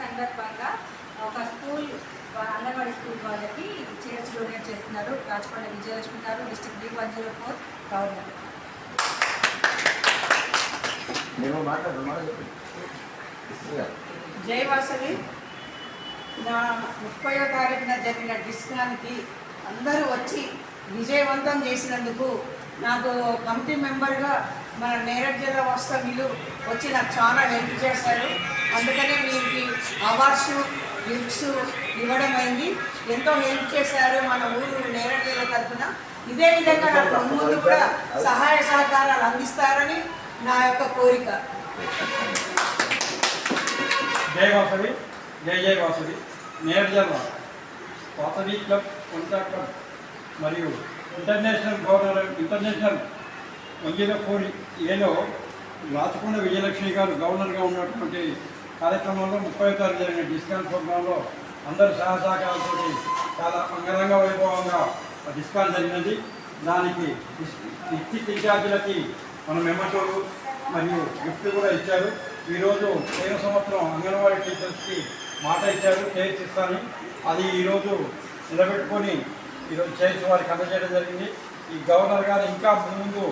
సందర్భంగా ఒక school anganwadi school వాళ్ళకి చైర్స్ డొనేట్ చేస్తున్నారు. రాచకొండ విజయలక్ష్మి గారు district B one zero four governor జై వాసవి. నా ముప్పయో తారీఖున జరిగిన డిస్కాన్కి అందరూ వచ్చి విజయవంతం చేసినందుకు నాకు కమిటీ మెంబర్గా మన నేరడ్ జిల్లా వాస్తవ్యులు వచ్చి నాకు చాలా హెల్ప్ చేశారు. అందుకనే వీరికి అవార్డ్స్ గిఫ్ట్స్ ఇవ్వడం అయింది. ఎంతో హెల్ప్ చేశారు మన ఊరు నేరడ్ జిల్లా తరఫున. ఇదే విధంగా నాకు ముందు కూడా సహాయ సహకారాలు అందిస్తారని నా యొక్క కోరిక. జై వాసవి జై జై వాసవి. నేర్జల్ల వాసవి క్లబ్ వంటా క్లబ్ మరియు international governor international one zero four ఏలో రాచకొండ విజయలక్ష్మి గారు గవర్నర్గా ఉన్నటువంటి కార్యక్రమంలో ముప్పై తారీఖు జరిగిన డిస్కౌంట్ ప్రోగ్రాంలో అందరు సహసహకారాలతో చాలా అంగరంగ వైభవంగా డిస్కౌంట్ జరిగినది. దానికి డిస్టిక్ ఇన్ఛార్జీలకి మన మెంబర్షిప్ మరియు గిఫ్ట్ కూడా ఇచ్చారు. ఈరోజు పోయిన సంవత్సరం అంగన్వాడీ టీచర్స్కి మాట ఇచ్చారు చైర్స్ ఇస్తాను అది ఈరోజు నిలబెట్టుకొని ఈరోజు చైర్స్ వారికి అందజేయడం జరిగింది. ఈ గవర్నర్ గారు ఇంకా ముందు